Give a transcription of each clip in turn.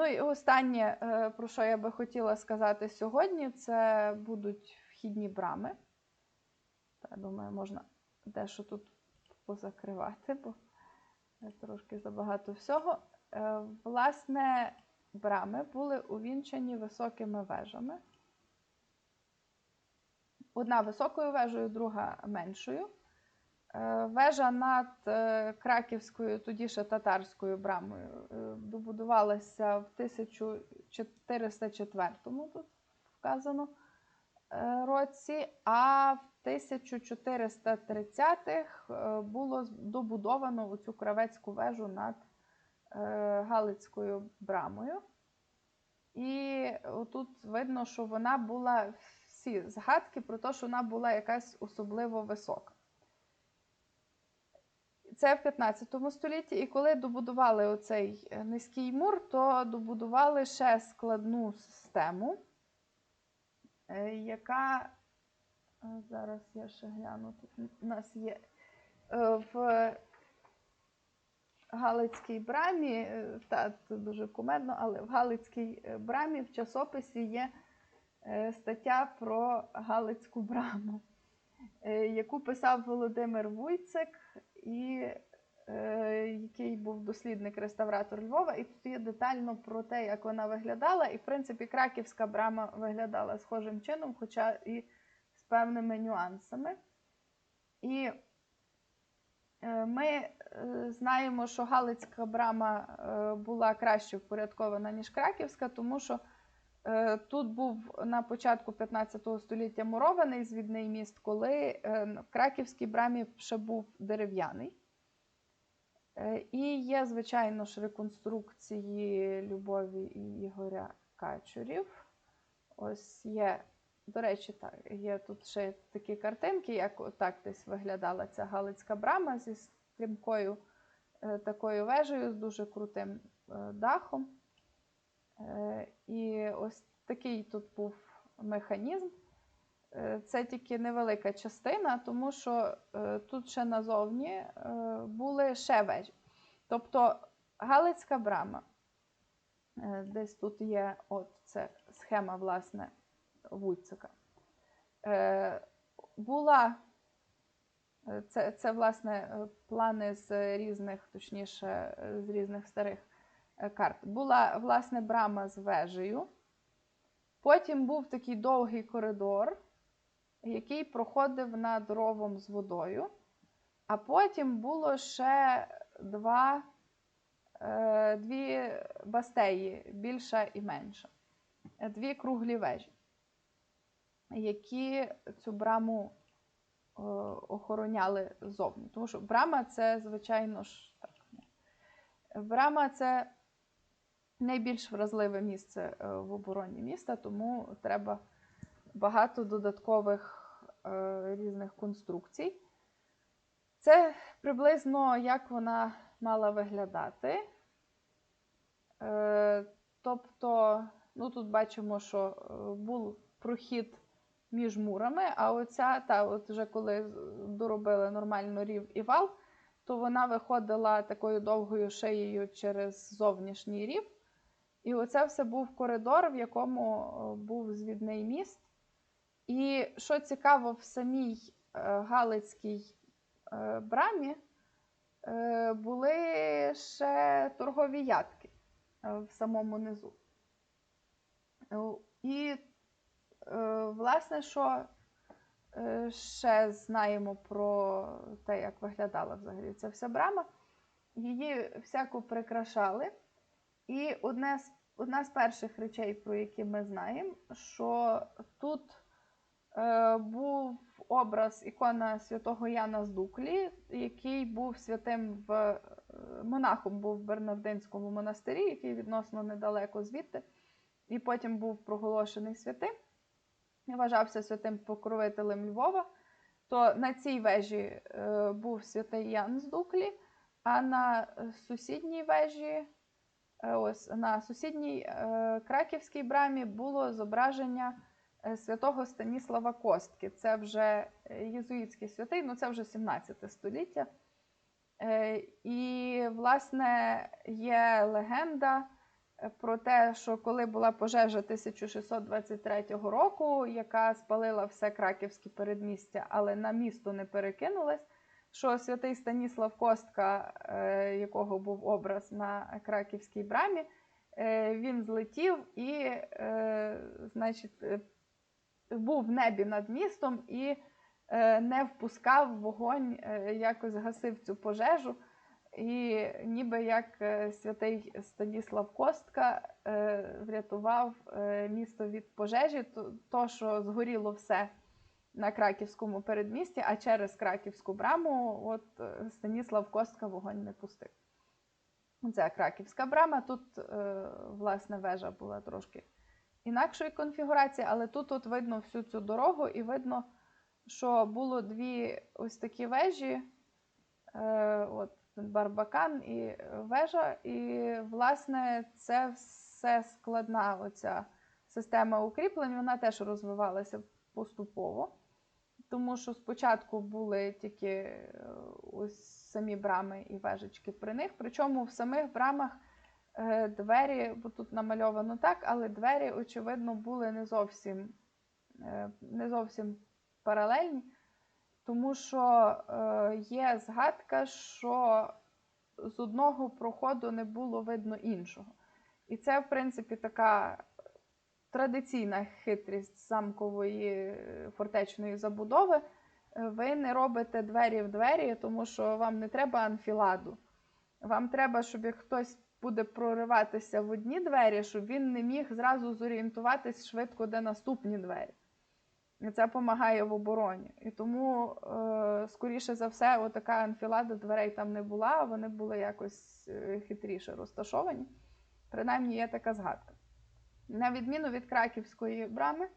Ну і останнє, е, про що я би хотіла сказати сьогодні, це будуть вхідні брами. Я думаю, можна дещо тут позакривати, бо трошки забагато всього. Е, Власне, брами були увінчані високими вежами. Одна високою вежею, друга меншою. Е, Вежа над е, Краківською, тоді ще татарською брамою, е, добудувалася в 1404 тут вказано році, а в 1430-х е, було добудовано оцю кравецьку вежу над Галицькою брамою. І тут видно, що вона була всі згадки про те, що вона була якась особливо висока. Це в 15 столітті, і коли добудували оцей е, низький мур, то добудували ще складну систему, е, яка е, зараз я ще гляну, тут у нас є в Галицькій брамі, та це дуже кумедно, але в Галицькій брамі в часописі є стаття про Галицьку браму, яку писав Володимир Вуйцик, і, е, який був дослідник-реставратор Львова. І тут є детально про те, як вона виглядала. І, в принципі, Краківська брама виглядала схожим чином, хоча і з певними нюансами. І е, ми е, знаємо, що Галицька брама е, була краще впорядкована, ніж Краківська, тому що тут був на початку 15 століття мурований звідний міст, коли е, в Краківській брамі ще був дерев'яний. Е, І є, звичайно ж, реконструкції Любові і Ігоря Качурів. Ось є, до речі, так, є тут ще такі картинки, як так десь виглядала ця Галицька брама зі стрімкою е, такою вежею з дуже крутим е, дахом. Е, І ось такий тут був механізм. Е, Це тільки невелика частина, тому що е, тут ще назовні були ще вежі. Тобто Галицька брама, десь тут є от це схема, власне, Вуйцика. Була це, це, власне, плани з різних, точніше, з різних старих карт. Була, власне, брама з вежею. Потім був такий довгий коридор, який проходив над ровом з водою. А потім було ще два, е, дві бастеї, більша і менша. Е, Дві круглі вежі, які цю браму е, охороняли ззовні. Тому що брама це, звичайно ж, так. Брама це найбільш вразливе місце е, в обороні міста, тому треба багато додаткових е, різних конструкцій. Це приблизно як вона мала виглядати. Е, тобто, ну тут бачимо, що був прохід між мурами, а оця, та, от вже коли доробили нормально рів і вал, то вона виходила такою довгою шиєю через зовнішній рів. І оце все був коридор, в якому е, був звідний міст. І що цікаво, в самій е, Галицькій е, брамі були ще торгові ядки е, в самому низу. І, власне, що ще знаємо про те, як виглядала взагалі ця вся брама, її всяко прикрашали. І одне з, одна з перших речей, про які ми знаємо, що тут е, був образ ікона святого Яна з Дуклі, який був святим в е, монахом був в Бернардинському монастирі, який відносно недалеко звідти, і потім був проголошений святим. Вважався святим покровителем Львова. То на цій вежі е, був святий Ян з Дуклі, а на е, сусідній вежі Ось на сусідній е, краківській брамі було зображення е, святого Станіслава Костки. Це вже е, єзуїтський святий, ну це вже 17 століття. Е, і, власне, є легенда е, про те, що коли була пожежа 1623 року, яка спалила все краківське передмістя, але на місто не перекинулась, що святий Станіслав Костка, е, якого був образ на краківській брамі, е, він злетів і, е, значить, був в небі над містом і не впускав вогонь, якось гасив цю пожежу. І ніби як святий Станіслав Костка врятував місто від пожежі, то, що згоріло все на краківському передмісті, а через краківську браму от е, Станіслав Костка вогонь не пустив. Це краківська брама. Тут, е, власне, вежа була трошки інакшої конфігурації, але тут от видно всю цю дорогу, і видно, що було дві ось такі вежі. Е, от Барбакан і вежа. І, власне, це все складна оця система укріплень, вона теж розвивалася поступово. Тому що спочатку були тільки е, ось самі брами і вежечки при них. Причому в самих брамах е, двері, бо тут намальовано так, але двері, очевидно, були не зовсім, е, не зовсім паралельні. Тому що є згадка, що з одного проходу не було видно іншого. І це, в принципі, така традиційна хитрість замкової е, фортечної забудови. Е, Ви не робите двері в двері, тому що вам не треба анфіладу. Вам треба, щоб хтось буде прориватися в одні двері, щоб він не міг зразу зорієнтуватись швидко, де наступні двері. І це допомагає в обороні. І тому, е, скоріше за все, отака анфілада дверей там не була, вони були якось хитріше розташовані. Принаймні, є така згадка. На відміну від краківської брами,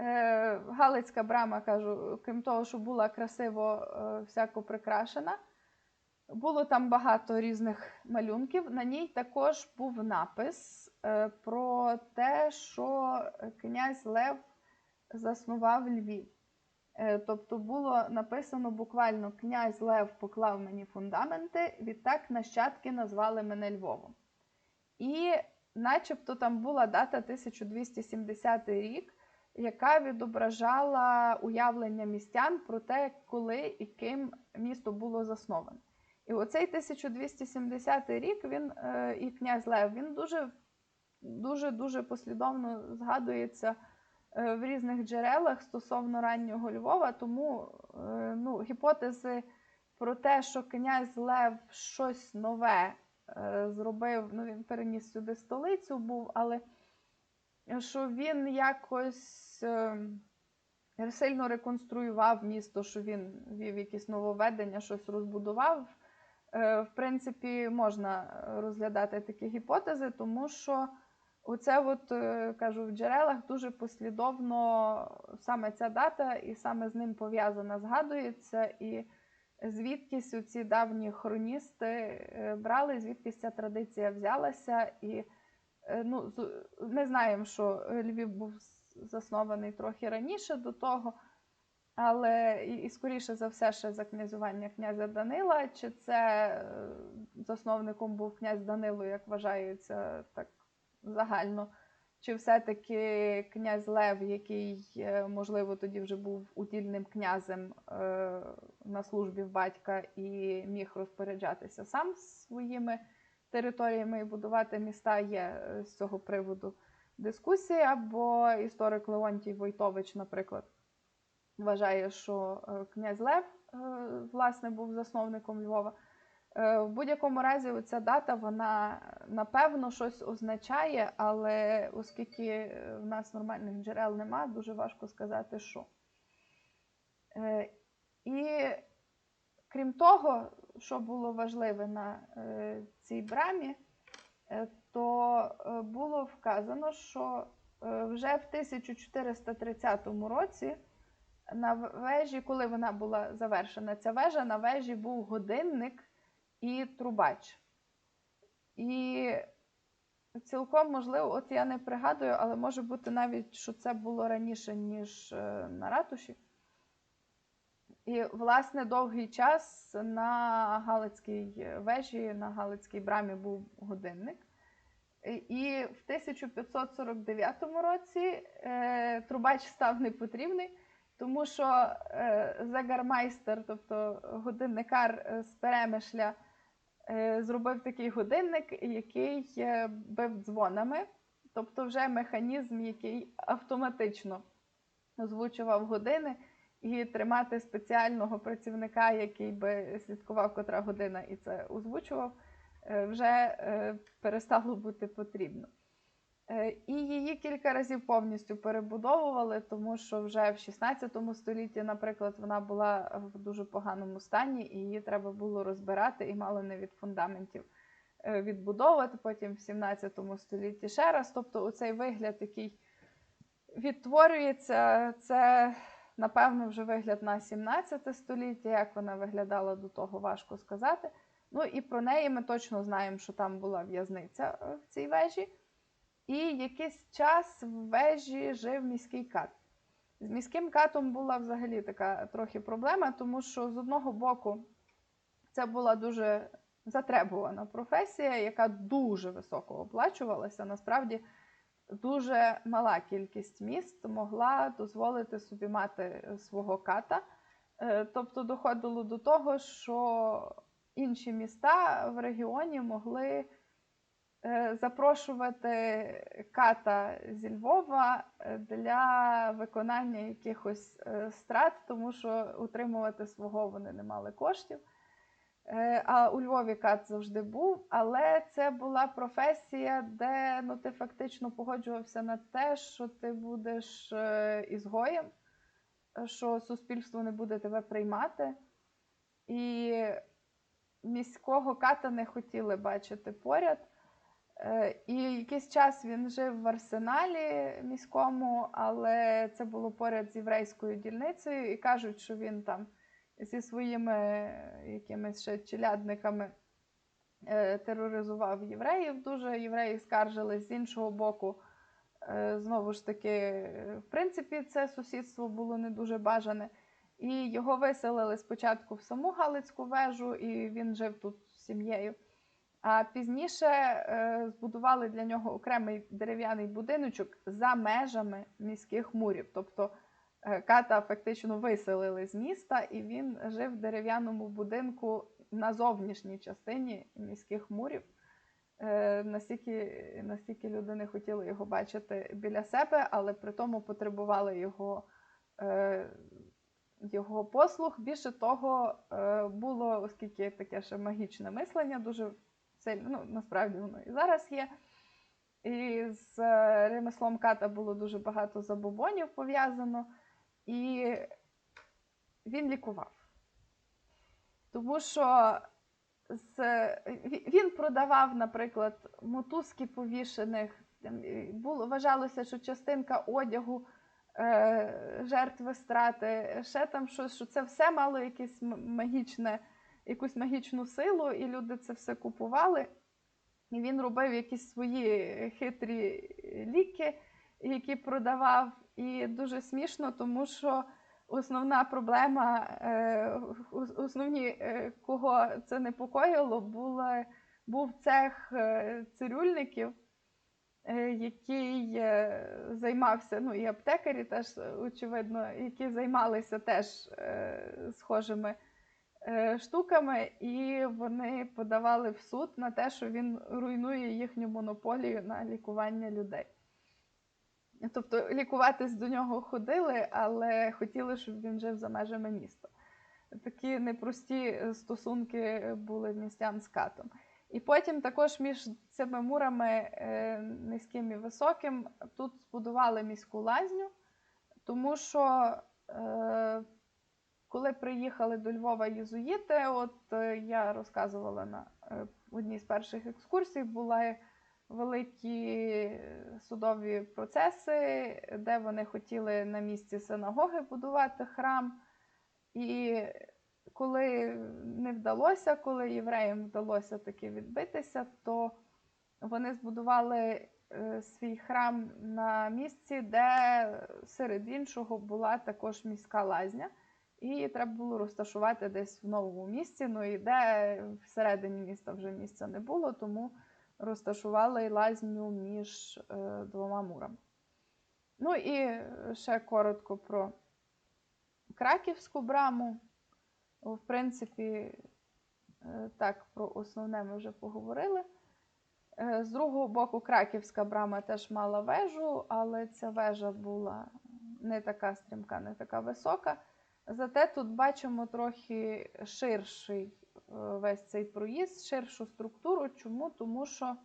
е, Галицька брама, кажу, крім того, що була красиво е, всяко прикрашена, було там багато різних малюнків. На ній також був напис е, про те, що князь Лев заснував Львів. Тобто було написано буквально князь Лев поклав мені фундаменти, відтак нащадки назвали мене Львовом. І начебто там була дата 1270 рік, яка відображала уявлення містян про те, коли і ким місто було засноване. І оцей 1270 рік він е, і князь Лев він дуже дуже дуже послідовно згадується е, в різних джерелах стосовно раннього Львова. Тому е, ну, гіпотези про те, що князь Лев щось нове зробив, ну він переніс сюди столицю, був, але що він якось е, сильно реконструював місто, що він вів якісь нововведення, щось розбудував. Е, В принципі, можна розглядати такі гіпотези, тому що оце, от, е, кажу, в джерелах дуже послідовно саме ця дата і саме з ним пов'язана згадується. І звідкись у ці давні хроністи е, брали, звідкись ця традиція взялася. І е, ну, ми знаємо, що Львів був заснований трохи раніше до того. Але і, скоріше за все, ще за князювання князя Данила, чи це е, засновником був князь Данило, як вважається так загально, чи все-таки князь Лев, який, е, можливо, тоді вже був утільним князем е, на службі в батька і міг розпоряджатися сам своїми територіями і будувати міста, є е, з цього приводу дискусії, або історик Леонтій Войтович, наприклад вважає, що князь Лев власне був засновником Львова. Е, В будь-якому разі, ця дата вона напевно щось означає, але оскільки е, в нас нормальних джерел нема, дуже важко сказати, що. Е, І крім того, що було важливе на цій брамі, то було вказано, що вже в 1430 році на вежі, коли вона була завершена, ця вежа на вежі був годинник і трубач. І цілком можливо, от я не пригадую, але може бути навіть, що це було раніше, ніж е, на ратуші. І, власне, довгий час на Галицькій вежі, на Галицькій брамі був годинник. І в 1549 році е, трубач став непотрібний, тому що е, загармайстер, тобто годинникар е, з перемишля, зробив такий годинник, який е, бив дзвонами, тобто вже механізм, який автоматично озвучував години, і тримати спеціального працівника, який би слідкував, котра година і це озвучував, е, вже е, перестало бути потрібно. Е, І її кілька разів повністю перебудовували, тому що вже в 16 столітті, наприклад, вона була в дуже поганому стані, і її треба було розбирати і мало не від фундаментів е, відбудовувати. Потім в 17 столітті ще раз. Тобто, оцей вигляд, який відтворюється, це, напевно, вже вигляд на 17 століття. Як вона виглядала до того, важко сказати. Ну і про неї ми точно знаємо, що там була в'язниця е, в цій вежі. І якийсь час в вежі жив міський кат. З міським катом була взагалі така трохи проблема, тому що з одного боку це була дуже затребувана професія, яка дуже високо оплачувалася. Насправді дуже мала кількість міст могла дозволити собі мати свого ката. Е, Тобто доходило до того, що інші міста в регіоні могли е, запрошувати ката зі Львова е, для виконання якихось е, страт, тому що утримувати свого вони не мали коштів. Е, А у Львові кат завжди був, але це була професія, де ну, ти фактично погоджувався на те, що ти будеш е, ізгоєм, е, що суспільство не буде тебе приймати. І міського ката не хотіли бачити поряд. Е, І якийсь час він жив в арсеналі міському, але це було поряд з єврейською дільницею, і кажуть, що він там зі своїми якимись ще челядниками е, тероризував євреїв. Дуже євреї скаржились з іншого боку. е, Знову ж таки, в принципі, це сусідство було не дуже бажане. І його виселили спочатку в саму Галицьку вежу, і він жив тут з сім'єю. А пізніше е, збудували для нього окремий дерев'яний будиночок за межами міських мурів. Тобто е, ката фактично виселили з міста, і він жив в дерев'яному будинку на зовнішній частині міських мурів. Е, настільки, настільки люди не хотіли його бачити біля себе, але при тому потребували його. Його послуг. Більше того, було, оскільки таке ще магічне мислення, дуже сильно, ну, насправді воно і зараз є. І з е, ремеслом ката було дуже багато забобонів пов'язано, і він лікував. Тому що з, він продавав, наприклад, мотузки повішених. Було, Вважалося, що частинка одягу е, жертви страти, ще там щось, що це все мало якесь магічне, якусь магічну силу, і люди це все купували. І він робив якісь свої хитрі ліки, які продавав. І дуже смішно, тому що основна проблема, е, основні, е, кого це непокоїло, була, був цех е, цирюльників. Який займався, ну і аптекарі теж, очевидно, які займалися теж схожими штуками, і вони подавали в суд на те, що він руйнує їхню монополію на лікування людей. Тобто лікуватись до нього ходили, але хотіли, щоб він жив за межами міста. Такі непрості стосунки були містян з катом. І потім також між цими мурами е, низьким і високим тут збудували міську лазню, тому що е, коли приїхали до Львова єзуїти, от е, я розказувала на одній з перших екскурсій, були великі судові процеси, де вони хотіли на місці синагоги будувати храм. І коли не вдалося, коли євреям вдалося таки відбитися, то вони збудували е, свій храм на місці, де серед іншого була також міська лазня. І треба було розташувати десь в новому місці. Ну і де всередині міста вже місця не було, тому розташували лазню між е, двома мурами. Ну і ще коротко про Краківську браму. В принципі, е, так, про основне ми вже поговорили. Е, З другого боку, Краківська брама теж мала вежу, але ця вежа була не така стрімка, не така висока. Зате тут бачимо трохи ширший е, весь цей проїзд, ширшу структуру. Чому? Тому що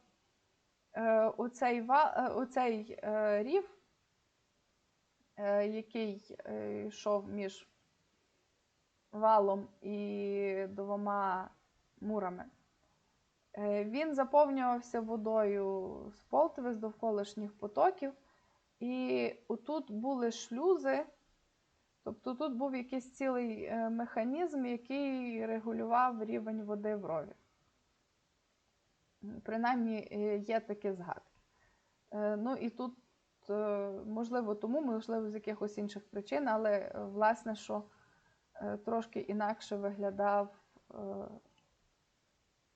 е, оцей, е, оцей рів, який йшов між валом і двома мурами, він заповнювався водою з Полтви, з довколишніх потоків. І отут були шлюзи, тобто тут був якийсь цілий е, механізм, який регулював рівень води в рові. Принаймні е, є такі згадки. Е, Ну і тут, можливо, тому, можливо, з якихось інших причин, але власне, що трошки інакше виглядав,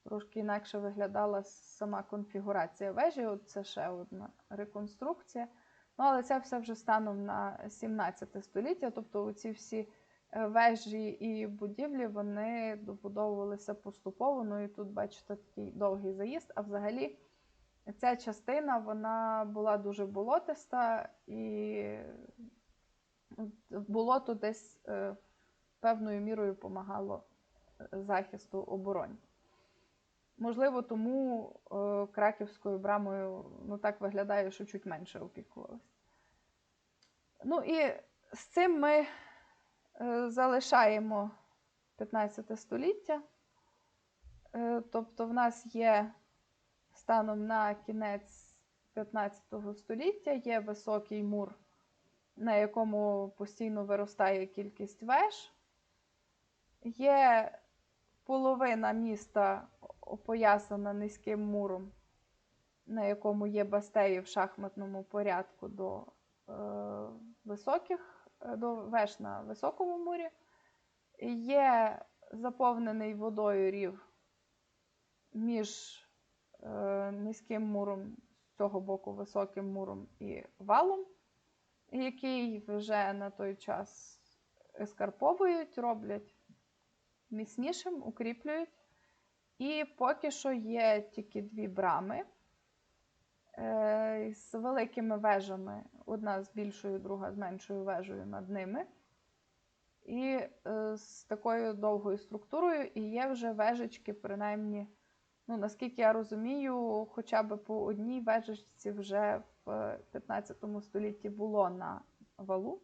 трошки інакше виглядала сама конфігурація вежі. От це ще одна реконструкція. Ну, але це все вже станом на 17 століття. Тобто ці всі е, вежі і будівлі вони добудовувалися поступово. Ну і тут, бачите, такий довгий заїзд. А взагалі ця частина вона була дуже болотиста, і болото десь е, певною мірою допомагало захисту обороні. Можливо, тому е, краківською брамою ну, так виглядає, що чуть менше опікувалися. Ну і з цим ми е, залишаємо 15 століття. Е, тобто, в нас є станом на кінець 15 століття є високий мур, на якому постійно виростає кількість веж. Є половина міста опоясана низьким муром, на якому є бастеї в шахматному порядку до е, високих, е, до веж на високому мурі. Є заповнений водою рів між е, низьким муром, з цього боку високим муром і валом, який вже на той час ескарповують, роблять міцнішим, укріплюють. І поки що є тільки дві брами е, з великими вежами, одна з більшою, друга з меншою вежею над ними. І е, з такою довгою структурою, і є вже вежечки, принаймні, ну, наскільки я розумію, хоча б по одній вежечці вже в 15 столітті було на валу.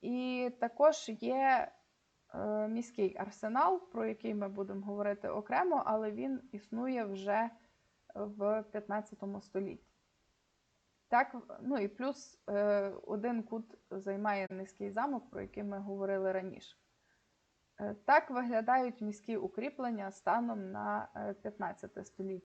І також є е, міський арсенал, про який ми будемо говорити окремо, але він існує вже в 15 столітті. Так, ну і плюс е, один кут займає низький замок, про який ми говорили раніше. Е, так виглядають міські укріплення станом на е, 15 століття.